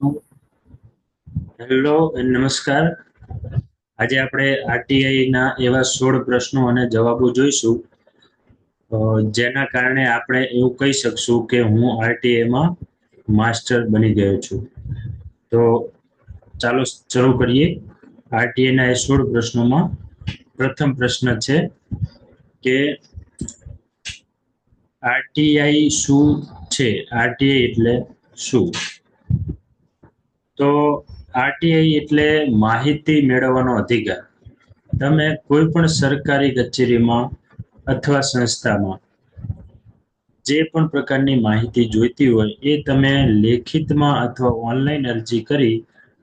Hello નમસ્કાર. આજે આપણે આરટીઆઈ ના એવા સોળ પ્રશ્નો અને જવાબો જોઈશું. જેના કારણે આપણે એવું કહી શકશું કે હું આરટીઆઈ માં માસ્ટર બની ગયો છું. તો ચાલો શરૂ કરીએ. આરટીઆઈ ના એ સોળ પ્રશ્નોમાં પ્રથમ પ્રશ્ન છે કે આરટીઆઈ શું છે? આરટીઆઈ એટલે શું? તો આરટીઆઈ એટલે માહિતી મેળવવાનો અધિકાર. તમે કોઈ પણ સરકારી કચેરીમાં અથવા સંસ્થામાં જે પણ પ્રકારની માહિતી જોઈતી હોય, એ તમે લેખિતમાં અથવા ઓનલાઈન અરજી કરી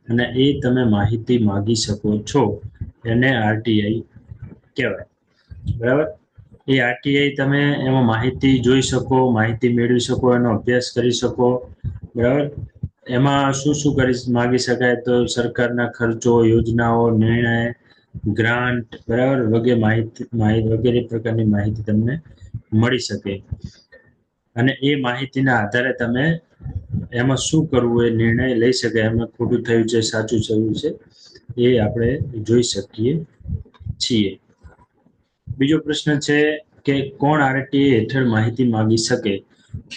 અને એ તમે માહિતી માગી શકો છો. એને આરટીઆઈ કહેવાય. બરાબર? એ આરટીઆઈ તમે એમાં માહિતી જોઈ શકો, માહિતી મેળવી શકો, એનો અભ્યાસ કરી શકો. બરાબર? એમાં શું શું કરી માગી શકાય તો સરકારના ખર્ચો, યોજનાઓ, નિર્ણય, ગ્રાન્ટ, બરાબર વગેરે માહિતી માહિતી વગેરે પ્રકારની માહિતી તમને મળી શકે. અને એ માહિતીના આધારે તમે એમાં શું કરવું એ નિર્ણય લઈ શકાય એમાં ખોટું થયું છે, સાચું થયું છે, એ આપણે જોઈ શકીએ છીએ. બીજો પ્રશ્ન છે કે કોણ આરટીએ હેઠળ માહિતી માગી શકે?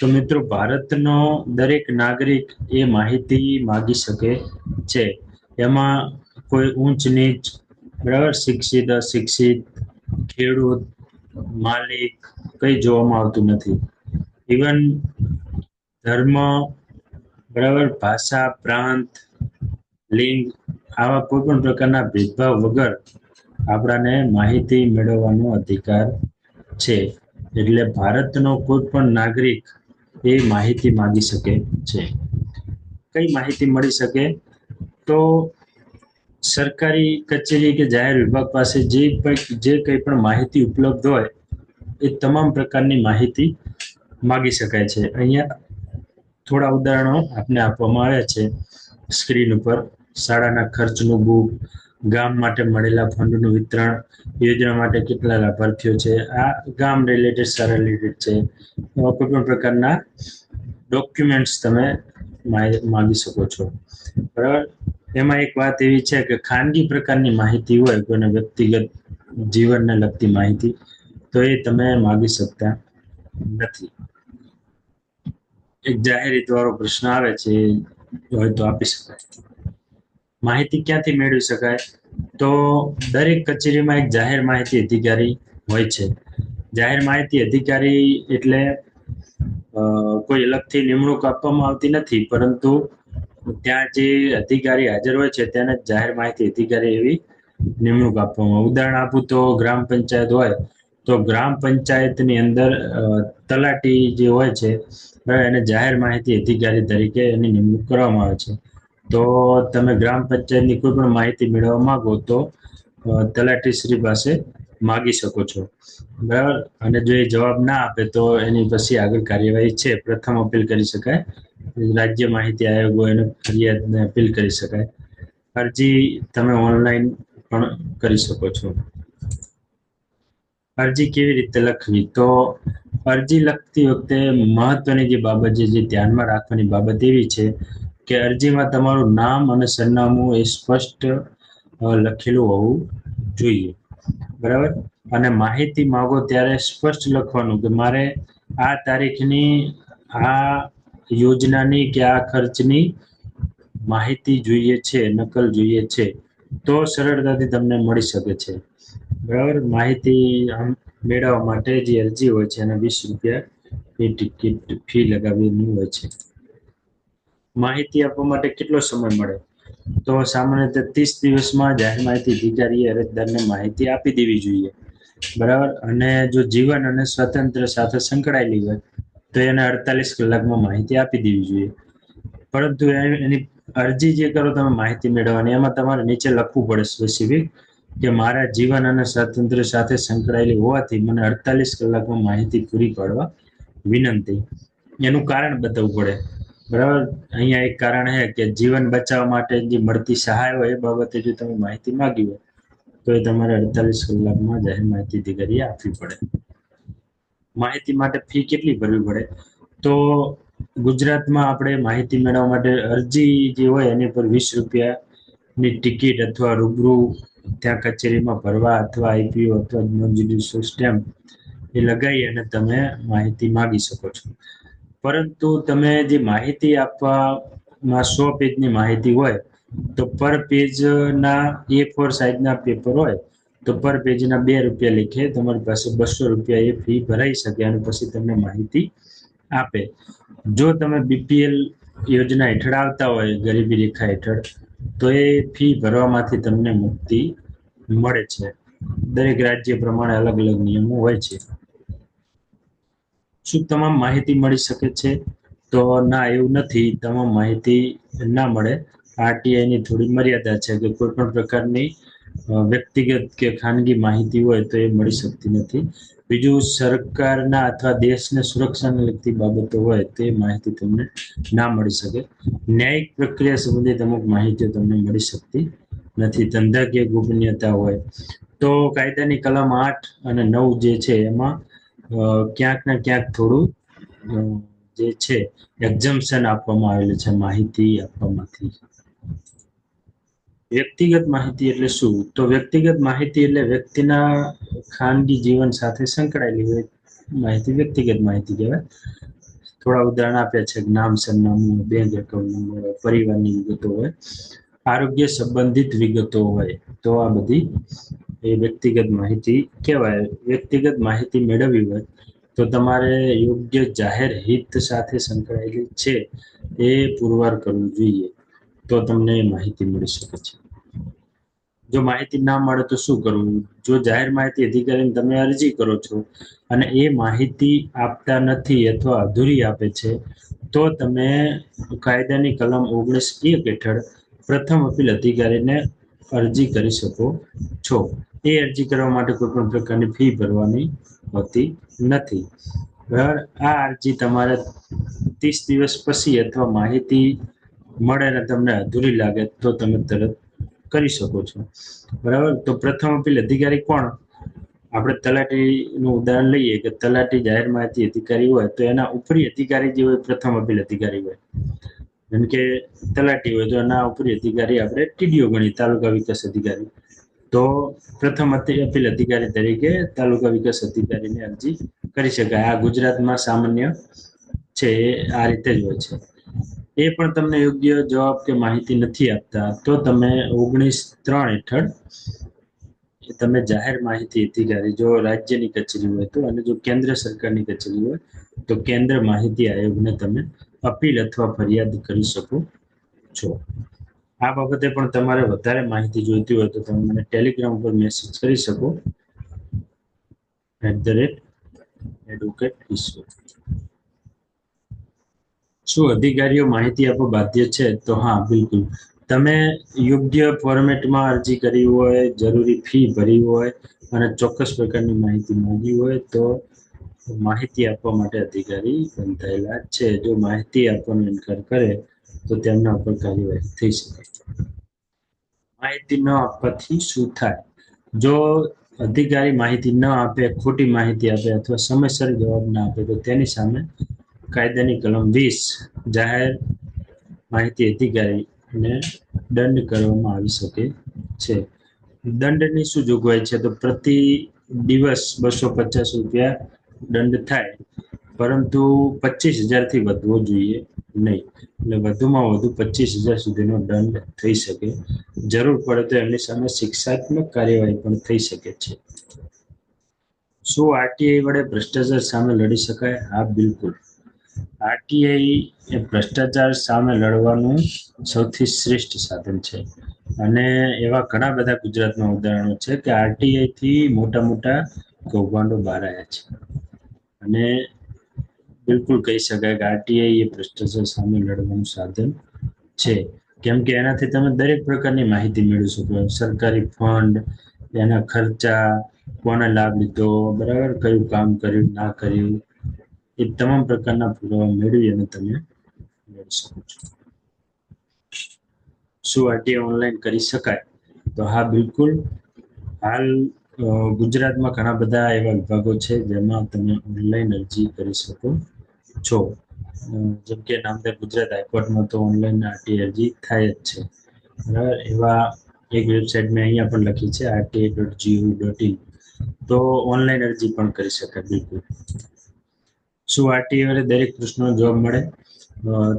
તો મિત્રો, ભારતનો દરેક નાગરિક એ માહિતી માગી શકે છે. એમાં કોઈ ઊંચ નીચ, બરાબર? શિક્ષિત, અશિક્ષિત, ખેડૂત, માલિક કઈ જોવામાં આવતું નથી. ઇવન ધર્મ, બરાબર? ભાષા, પ્રાંત, લિંગ, આવા કોઈ પણ પ્રકારના ભેદભાવ વગર આપણાને માહિતી મેળવવાનો અધિકાર છે. એટલે ભારતનો કોઈ પણ નાગરિક એ માહિતી માંગી શકે છે. કઈ માહિતી મળી શકે? તો સરકારી કચેરી કે જાહેર વિભાગ પાસે જે જે કંઈ પણ માહિતી ઉપલબ્ધ હોય, એ તમામ પ્રકારની માહિતી માગી શકાય છે. અહીંયા થોડા ઉદાહરણો આપને આપવામાં આવ્યા છે. સ્ક્રીન ઉપર, શાળાના ખર્ચનું બુક ગામ માટે મળેલા ફંડનું વિતરણ યોજના માટે કેટલા લાભાર્થીઓ છે? આ ગામ રિલેટેડ સારા રિલેટેડ છે. કોઈ પણ પ્રકારના ડોક્યુમેન્ટ્સ તમે માગી શકો છો. બરાબર? એમાં એક વાત એવી છે કે ખાનગી પ્રકારની માહિતી હોય કોઈને વ્યક્તિગત જીવનને લગતી માહિતી, તો એ તમે માગી શકતા નથી. એક જાહેર વાળો પ્રશ્ન આવે છે હોય તો આપી શકાય. માહિતી ક્યાંથી મેળવી શકાય? તો દરેક કચેરીમાં એક જાહેર માહિતી અધિકારી હોય છે. જાહેર માહિતી અધિકારી એટલે કોઈ અલગથી નિમણૂક આપવામાં આવતી નથી, પરંતુ ત્યાં જે અધિકારી હાજર હોય છે તેને જાહેર માહિતી અધિકારી એવી નિમણૂક આપવામાં. ઉદાહરણ આપું તો ગ્રામ પંચાયત હોય, તો ગ્રામ પંચાયતની અંદર તલાટી જે હોય છે, એને જાહેર માહિતી અધિકારી તરીકે એની નિમણૂક કરવામાં આવે છે. તો તમે ગ્રામ પંચાયતની કોઈ પણ માહિતી મેળવવા માંગો તો તલાટીશ્રી પાસે માગી શકો છો. બરાબર? અને જો એ જવાબ ના આપે તો એની પછી આગળ કાર્યવાહી છે. પ્રથમ અપીલ કરી શકાય. રાજ્ય માહિતી આયોગ એને ફરિયાદને અપીલ કરી શકાય. અરજી તમે ઓનલાઈન પણ કરી શકો છો. અરજી કેવી રીતે લખવી? તો અરજી લખતી વખતે મહત્વની જે બાબત છે, જે ધ્યાનમાં રાખવાની બાબત એવી છે કે અરજીમાં તમારું નામ અને સરનામું એ સ્પષ્ટ લખેલું હોવું જોઈએ. બરાબર? અને માહિતી માગો ત્યારે સ્પષ્ટ લખવાનું કે મારે આ તારીખની, આ યોજનાની કે આ ખર્ચની માહિતી જોઈએ છે, નકલ જોઈએ છે, તો સરળતાથી તમને મળી શકે છે. બરાબર? માહિતી મેળવવા માટે જે અરજી હોય છે એના વીસ રૂપિયા એ ટિકિટ ફી લગાવેલી હોય છે. માહિતી આપવા માટે કેટલો સમય મળે? તો સામાન્ય રીતે ત્રીસ દિવસમાં જાહેર માહિતી અધિકારીએ અરજદારને માહિતી આપી દેવી જોઈએ. બરાબર? અને જો જીવન અને સ્વતંત્ર સાથે સંકળાયેલી હોય, તો એને અડતાલીસ કલાકમાં માહિતી આપી દેવી જોઈએ. પરંતુ એની અરજી જે કરો તમે માહિતી મેળવવાની, એમાં તમારે નીચે લખવું પડે સ્પેસિફિક કે મારા જીવન અને સ્વાતંત્ર્ય સાથે સંકળાયેલી હોવાથી મને અડતાલીસ કલાકમાં માહિતી પૂરી પાડવા વિનંતી. એનું કારણ બતાવવું પડે. બરાબર? અહીંયા એક કારણ છે કે જીવન બચાવવા માટે જે મળતી સહાય હોય એ બાબતે જો તમે માહિતી માંગી હોય, તો એ તમારે અડતાલીસ કલાકમાં જાહેર માહિતી અધિકારીએ આપવી પડે. માહિતી માટે ફી કેટલી ભરવી પડે? તો ગુજરાતમાં આપણે માહિતી મેળવવા માટે અરજી જે હોય એની પર વીસ રૂપિયાની ટિકિટ અથવા રૂબરૂ ત્યાં કચેરીમાં ભરવા અથવા આઈપીઓ અથવા નોન સ્ટેમ્પ એ લગાવી અને તમે માહિતી માગી શકો છો. પરંતુ તમે જે માહિતી આપવામાં સો પેજની માહિતી હોય, તો પર પેજના એ ફોર સાઇઝના પેપર હોય, તો પર પેજના બે રૂપિયા લીખે તમારી પાસે બસો રૂપિયા એ ફી ભરાઈ શકે અને પછી તમને માહિતી આપે. જો તમે બીપીએલ યોજના હેઠળ આવતા હોય, ગરીબી રેખા હેઠળ, તો એ ફી ભરવામાંથી તમને મુક્તિ મળે છે. દરેક રાજ્ય પ્રમાણે અલગ અલગ નિયમો હોય છે. શું તમામ માહિતી મળી શકે છે? તો ના, એવું નથી. તમામ માહિતી ના મળે. આરટીઆઈની થોડી મર્યાદા છે કે કોઈ પણ પ્રકારની વ્યક્તિગત કે ખાનગી માહિતી હોય તો એ મળી શકતી નથી. બીજું, સરકારના અથવા દેશને સુરક્ષાને લગતી બાબતો હોય તે માહિતી તમને ના મળી શકે. ન્યાયિક પ્રક્રિયા સંબંધિત અમુક માહિતીઓ તમને મળી શકતી નથી. ધંધાકીય ગોપનીયતા હોય. તો કાયદાની કલમ આઠ અને નવ જે છે એમાં ક્યાંક ને ક્યાંક થોડું જે છે એક્ઝમ્પશન આપવામાં આવેલું છે, માહિતી આપવામાંથી. વ્યક્તિગત માહિતી એટલે શું? તો વ્યક્તિગત માહિતી એટલે વ્યક્તિના ખાનગી જીવન સાથે સંકળાયેલી હોય, માહિતી વ્યક્તિગત માહિતી કહેવાય. થોડા ઉદાહરણ આપ્યા છે, નામ, સરનામું બેંક એકાઉન્ટ નંબર પરિવારની વિગતો હોય, આરોગ્ય સંબંધિત વિગતો હોય, તો આ બધી એ વ્યક્તિગત માહિતી કહેવાય, વ્યક્તિગત માહિતી મેળવવી હોય તો તમારે યોગ્ય જાહેર હિત સાથે સંકળાયેલી છે એ પુરવાર કરવું જોઈએ તો તમને માહિતી મળી શકે છે. જો માહિતી ના મળે તો શું કરવું? જો જાહેર માહિતી અધિકારીને તમે અરજી કરો છો અને એ માહિતી આપતા નથી અથવા અધૂરી આપે છે, તો તમે કાયદાની કલમ ઓગણીસ એક હેઠળ પ્રથમ અપીલ અધિકારીને અરજી કરી શકો છો. એ અરજી કરવા માટે કોઈ પણ પ્રકારની ફી ભરવાની હોતી નથી. બરાબર આ અરજી તમારે ત્રીસ દિવસ પછી અથવા માહિતી મળે અને તમને અધૂરી લાગે તો તમે તરત કરી શકો છો. બરાબર? તો પ્રથમ અપીલ, અધિકારી કોણ? આપણે તલાટીનું ઉદાહરણ લઈએ કે તલાટી જાહેર માહિતી અધિકારી હોય તો એના ઉપરી અધિકારી જે હોય પ્રથમ અપીલ અધિકારી હોય. જેમ કે તલાટી હોય તો એના ઉપરી અધિકારી આપણે ટીડીઓ ગણી તાલુકા વિકાસ અધિકારી. તો પ્રથમ અપીલ અધિકારી તરીકે તાલુકા વિકાસ અધિકારીને અરજી કરી શકાય. આ ગુજરાતમાં સામાન્ય છે એ આ રીતે જ હોય છે. એ પણ તમને યોગ્ય જવાબ કે માહિતી નથી આપતા, તો તમે ઓગણીસ ત્રણ હેઠળ તમે જાહેર માહિતી અધિકારી, જો રાજ્યની કચેરી હોય તો અને જો કેન્દ્ર સરકારની કચેરી હોય, તો કેન્દ્ર માહિતી આયોગને તમે અપીલ અથવા ફરિયાદ કરી શકો છો. આ બાબતે પણ તમારે વધારે માહિતી જોઈતી હોય તો તમે મને ટેલિગ્રામ પર મેસેજ કરી શકો. એટ ધ રેટ એડવોકેટ ઈશ્વર. શું અધિકારીઓ માહિતી આપવા બાધ્ય છે? તો હા, બિલકુલ. તમે યોગ્ય ફોર્મેટમાં અરજી કરી હોય, જરૂરી ફી ભરી હોય અને ચોક્કસ પ્રકારની માહિતી માંગી હોય તો માહિતી આપવા માટે અધિકારી બંધાયેલા છે. જો માહિતી આપવાનો ઇનકાર કરે તો તેમના ઉપર કાર્યવાહી થઈ શકે માહિતી ન આપવાથી શું થાય? જો અધિકારી માહિતી ન આપે, ખોટી માહિતી આપે અથવા સમયસર જવાબ ના આપે, તો તેની સામે કાયદાની કલમ વીસ જાહેર માહિતી અધિકારીને દંડ કરવામાં આવી શકે છે. દંડની શું જોગવાઈ છે? તો પ્રતિ દિવસ બસો પચાસ રૂપિયા દંડ થાય. પરંતુ પચીસ હજારથી વધવો જોઈએ નહીં. એટલે વધુમાં વધુ પચીસ હજાર સુધીનો દંડ થઈ શકે. જરૂર પડે તો એમની સામે શિક્ષાત્મક કાર્યવાહી પણ થઈ શકે છે. શું આરટીઆઈ વડે ભ્રષ્ટાચાર સામે લડી શકાય? હા, બિલકુલ. આરટીઆઈ એ ભ્રષ્ટાચાર સામે લડવાનું સૌથી શ્રેષ્ઠ સાધન છે. અને એવા ઘણા બધા ગુજરાતમાં ઉદાહરણો છે કે આરટીઆઈથી મોટા મોટા કૌભાંડો બહાર આવ્યા છે. અને બિલકુલ કહી શકાય કે આરટીઆઈ એ ભ્રષ્ટાચાર સામે લડવાનું સાધન છે. કેમ કે એનાથી તમે દરેક પ્રકારની માહિતી મેળવી શકો. સરકારી ફંડ એના ખર્ચા, કોને લાભ લીધો, બરાબર, કયું કામ કર્યું, ના કર્યું, એ તમામ પ્રકારના પુરાવા મેળવી અને તમે મેળવી શકો છો. શું આરટીઆઈ ઓનલાઈન કરી શકાય? તો હા, બિલકુલ. હાલ ગુજરાતમાં ઘણા બધા એવા વિભાગો છે જેમાં તમે ઓનલાઈન અરજી કરી શકો. છો જેમ કે નામદાર ગુજરાત હાઈકોર્ટમાં તો ઓનલાઈન આરટી અરજી થાય જ છે. બરાબર? એવા એક વેબસાઇટ મેં અહીંયા પણ લખી છે RTI dot gov dot in તો ઓનલાઈન અરજી પણ કરી શકાય બિલકુલ. શું આરટીઆઈ વડે દરેક પ્રશ્નનો જવાબ મળે?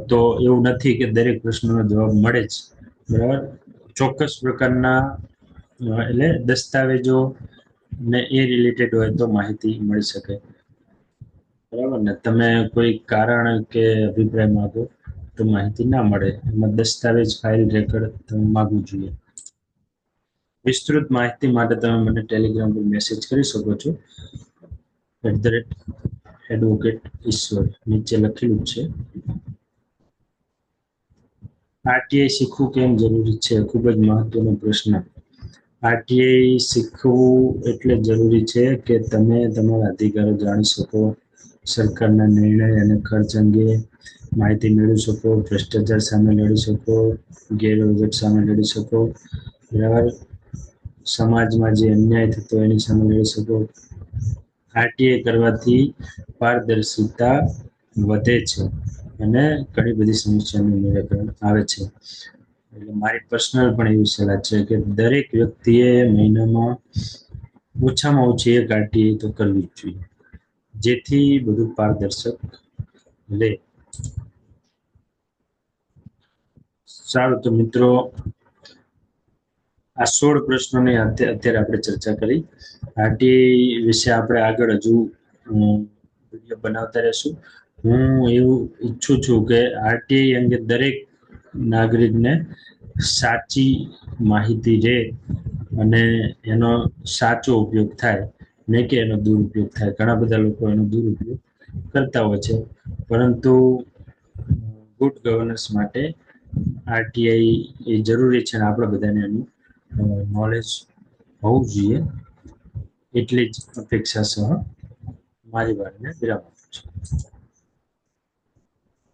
તો એવું નથી કે દરેક પ્રશ્નનો જવાબ મળે જ. બરાબર? ચોક્કસ પ્રકારના એટલે દસ્તાવેજો ને એ રિલેટેડ હોય તો માહિતી મળી શકે. બરાબર ને? તમે કોઈ કારણ કે અભિપ્રાય માગો તો માહિતી ના મળે. એમાં દસ્તાવેજ ફાઇલ રેકોર્ડ તમે માગવું જોઈએ. વિસ્તૃત માહિતી માટે તમે મને ટેલિગ્રામ પર મેસેજ કરી શકો છો. એટ ધ રેટ એડવોકેટ ઈશ્વર. નીચે લખેલું છે. આરટીઆઈ શીખવું કેમ જરૂરી છે? ખૂબ જ મહત્વનો પ્રશ્ન. આરટીઆઈ શીખવું એટલે જરૂરી છે કે તમે તમારા અધિકારો જાણી શકો. સરકારના નિર્ણય અને ખર્ચ અંગે માહિતી મેળવી શકો, ભ્રષ્ટાચાર સામે લડી શકો, ગેરવહીવટ સામે લડી શકો બરાબર સમાજમાં જે અન્યાય થતો એની સામે લડી શકો. આરટીઆઈ કરવાથી પારદર્શિતા વધે છે અને ઘણી બધી સમસ્યાનું નિરાકરણ આવે છે. એટલે મારી પર્સનલ પણ એવી સલાહ છે કે દરેક વ્યક્તિએ મહિનામાં ઓછામાં ઓછી એક આરટીઆઈ તો કરવી જ જોઈએ. જેથી બધું પારદર્શક રહે સારું, તો મિત્રો, આ સોળ પ્રશ્નોની અત્યારે આપણે ચર્ચા કરી. આરટીઆઈ વિશે આપણે આગળ હજુ વીડિયો બનાવતા રહેશું. હું એવું ઈચ્છું છું કે આરટીઆઈ અંગે દરેક નાગરિકને સાચી માહિતી રહે અને એનો સાચો ઉપયોગ થાય. નહીં કે એનો દુરુપયોગ થાય. ઘણા બધા લોકો એનો દુરુપયોગ કરતા હોય છે. પરંતુ ગુડ ગવર્નન્સ માટે આરટીઆઈ એ જરૂરી છે અને આપણે બધાને એનું નોલેજ હોવું જોઈએ. એટલી જ અપેક્ષા સહ મારી વાતને વિરામ આપું છું.